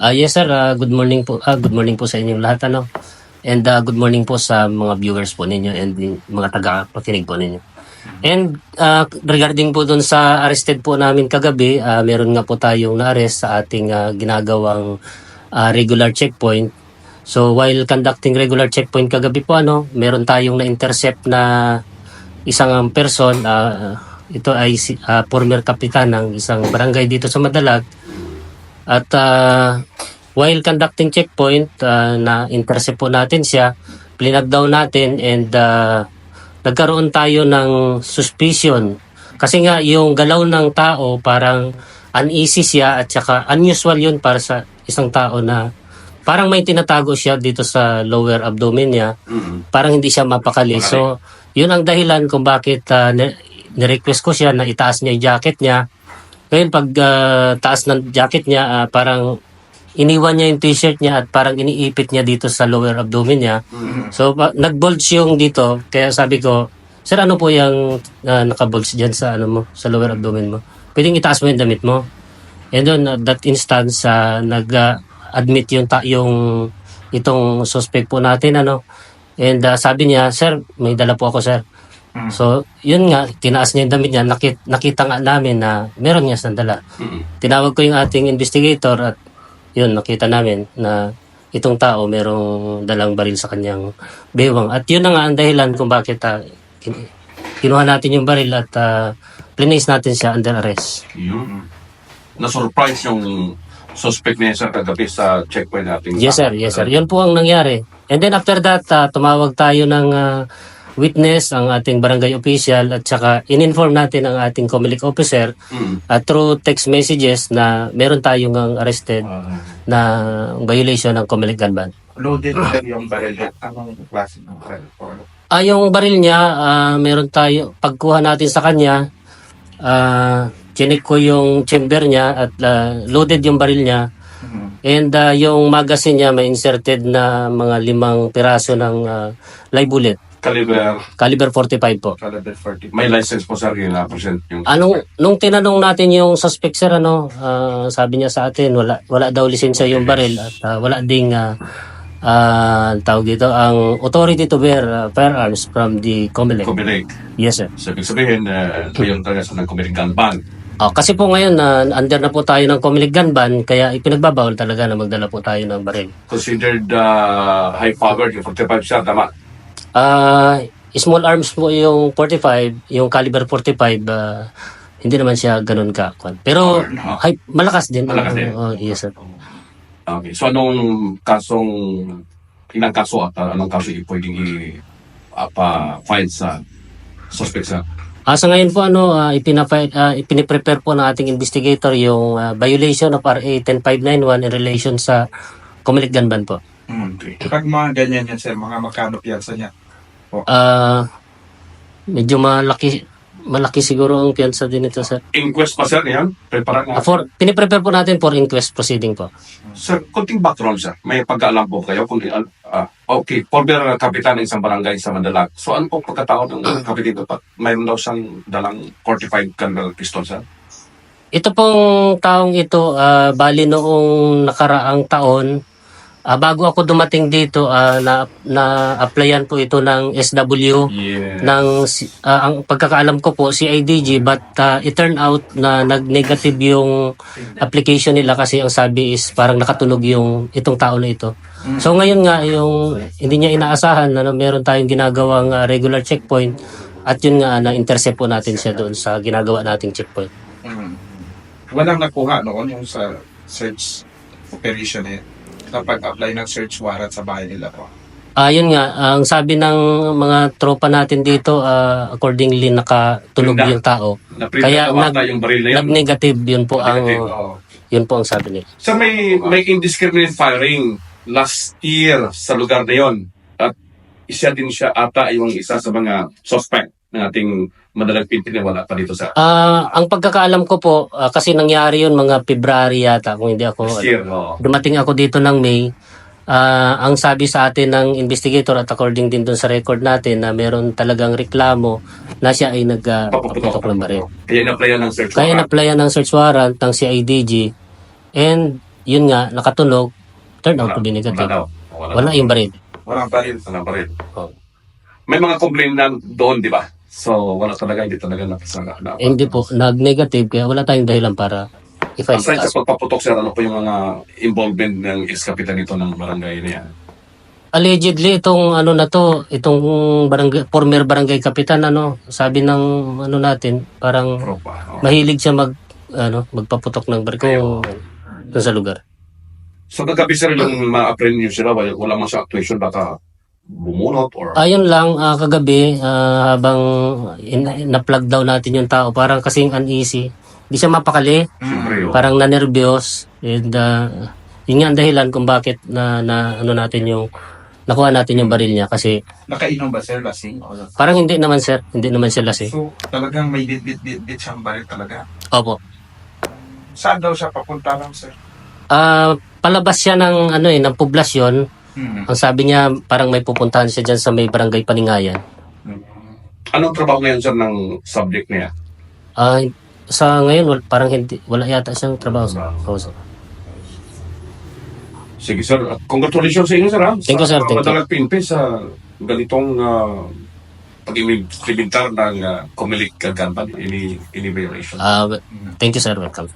Ah, yes sir, Ah, good morning po. Ah, good morning po sa inyong lahat ano. And ah, good morning po sa mga viewers po ninyo and mga taga-pakinig po ninyo. And ah, regarding po dun sa arrested po namin kagabi, ah, meron nga po tayong na-arrest sa ating ah, ginagawang ah, regular checkpoint. So while conducting regular checkpoint kagabi po ano, meron tayong na-intercept na isang person, ah, ito ay ah, former kapitan ng isang barangay dito sa Madalag. At ah, while conducting checkpoint, ah, na intercept po natin siya, plinag down natin and ah, nagkaroon tayo ng suspicion. Kasi nga yung galaw ng tao parang uneasy siya at saka unusual yun para sa isang tao na parang may tinatago siya dito sa lower abdomen niya. Parang hindi siya mapakali. So, yun ang dahilan kung bakit ni- ni-request ko siya na itaas niya yung jacket niya. Ngayon, pag ah, taas ng jacket niya, ah, parang iniwan niya yung t-shirt niya at parang iniipit niya dito sa lower abdomen niya. So, pa- nag-bulge yung dito. Kaya sabi ko, Sir, ano po yung uh, naka-bulge dyan sa, ano mo, sa lower abdomen mo? Pwedeng itaas mo yung damit mo. And then, at that instance, ah, nag-admit yung, ta- yung itong suspect po natin, ano. And ah, sabi niya, Sir, may dala po ako, Sir. So, yun nga, tinaas niya yung damit niya. Nakita, nakita nga namin na meron niya siyang dala. Tinawag ko yung ating investigator at yun, nakita namin na itong tao merong dalang baril sa kanyang bewang. At yun na nga ang dahilan kung bakit ah, kin- kinuha natin yung baril at uh, place natin siya under arrest. Yun. Na-surprise yung suspect niya sa kagabi sa checkpoint natin. Yes sir, yes sir. Yun po ang nangyari. And then after that, ah, tumawag tayo ng ah, witness, ang ating barangay official at saka in-inform natin ang ating Comelec officer Mm. at through text messages na meron tayong ang arrested na violation ng Comelec gun ban. loaded na yung baril. Anong klase ng baril? Ah, yung baril niya, ah, meron tayo, pagkuha natin sa kanya, ah, chinik ko yung chamber niya at ah, loaded yung baril niya. And ah, yung magazine niya may inserted na mga limang piraso ng ah, live bullet. Caliber, Caliber 45 po. caliber 40. may license po sir yung na-present yung... Anong nung tinanong natin yung suspect sir ano, ah, sabi niya sa atin wala wala daw lisensya yung baril at ah, wala ding ah, ah, tawag dito ang authority to bear ah, firearms from the Comelec. Kumilig. Yes sir. So, ibig sabihin, uh, mayroon talaga sa ng Kumilig gun ban. Ah, kasi po ngayon na under na po tayo ng Comelec gun ban kaya ipinagbabawal talaga na magdala po tayo ng baril. Considered uh, high powered yung 45 siya, tama? Ah, small arms po yung 45, yung caliber 45 ah, hindi naman siya ganun ka. Pero no? hay, malakas din. Malakas din. Oh, yes sir. Okay. So, anong kasong, ilang kaso at uh, anong kaso i- pwedeng i-file sa suspect sa Ah, sa ngayon po ano, uh, ipinapa, ah, ipiniprepare po ng ating investigator yung ah, violation of RA 10591 in relation sa Comelec gun ban po. Mm. Pag mga ganyan yan, sir, mga magkano piyansa niya? Ah, medyo malaki malaki siguro ang piyansa din ito sir. inquest pa sir yan? Prepara Ah, nga. for piniprepare po natin for inquest proceeding po. Sir, konting background sir. May pagkaalam po kayo kung ah, okay, former kapitan ng isang barangay sa Mandalag. So ano po pagkatao ng kapitan ito? Mayroon daw siyang dalang 45 caliber pistol sir? Ito pong taong ito, ah, bali noong nakaraang taon, ah, bago ako dumating dito, ah, na, na-applyan po ito ng SW, Yeah. ng, ah, ang pagkakaalam ko po, CIDG, but ah, it turned out na nag-negative yung application nila kasi ang sabi is parang nakatunog yung itong tao na ito. So ngayon nga, yung hindi niya inaasahan na meron tayong ginagawang ah, regular checkpoint at yun nga, na-intercept po natin siya doon sa ginagawa nating checkpoint. Mm. Walang nakuha noon yung sa search operation eh. Kapag apply ng search warrant sa bahay nila po. Ayun nga, ang sabi ng mga tropa natin dito, ah, accordingly nakatunog Tunda. yung tao. Kaya na nag- yung baril na yan? Nag-negative, yun po ang Negative, Oo. yun po ang sabi nila. Sir, may, may indiscriminate firing last year sa lugar na yon. At isa din siya ata yung isa sa mga suspect ng ating madalang pintin na wala pa dito sa Ah, ang pagkakaalam ko po, ah, kasi nangyari yun mga February yata, kung hindi ako, last year. oo. dumating ako dito ng May, ah, ang sabi sa atin ng investigator at according din dun sa record natin na meron talagang reklamo na siya ay nagpaputok ng baril. Kaya na-applyan ng search Kaya warrant. na-applyan ng search warrant ng CIDG and yun nga, nakatunog, turn out to be Wala negative. daw. Wala, Wala yung baril. Walang baril. Wala pa rin. Oh. May mga complaint na doon, di ba? So, wala talaga, hindi talaga. Na, Eh, Hindi po, nag-negative, kaya wala tayong dahilan para i-file Aside sa pagpaputok, sir, ano po yung mga involvement ng ex-kapitan nito ng barangay niya? Allegedly, itong ano na to, itong barangay, former barangay kapitan, ano, sabi ng ano natin, parang Tropa. Oh. mahilig siya mag, ano, magpaputok ng barko doon sa lugar. So, kagabi, sir, yung ma-apprehend niyo sila, wala wala man sa actuation, baka bumunot or... Ayun lang, ah, kagabi, ah, habang in- na-plug daw natin yung tao, parang kasing uneasy. Hindi siya mapakali, Siyempre, oh. parang na-nervyos. And ah, yun nga ang dahilan kung bakit na, na ano natin yung nakuha natin yung baril niya kasi Nakainom ba sir lasing? O, parang hindi naman sir, hindi naman siya lasing. So, talagang may bit-bit-bit siyang baril talaga. Opo. Saan daw siya papunta lang sir? Ah, palabas siya ng ano eh, ng poblasyon. Hmm. Ang sabi niya parang may pupuntahan siya diyan sa may barangay Paningayan. Anong trabaho ngayon, sir, ng subject niya? Ah, sa ngayon wal- parang hindi wala yata siyang trabaho. sir. Oo, sir. Sige, sir. At Congratulations sa inyo, sir. Ha? Thank you, sir. Sa Thank you. Madalag PNP sa ganitong uh, pag-implementar ng uh, Comelec Ganban, ini, violation. Ah, thank you sir, welcome.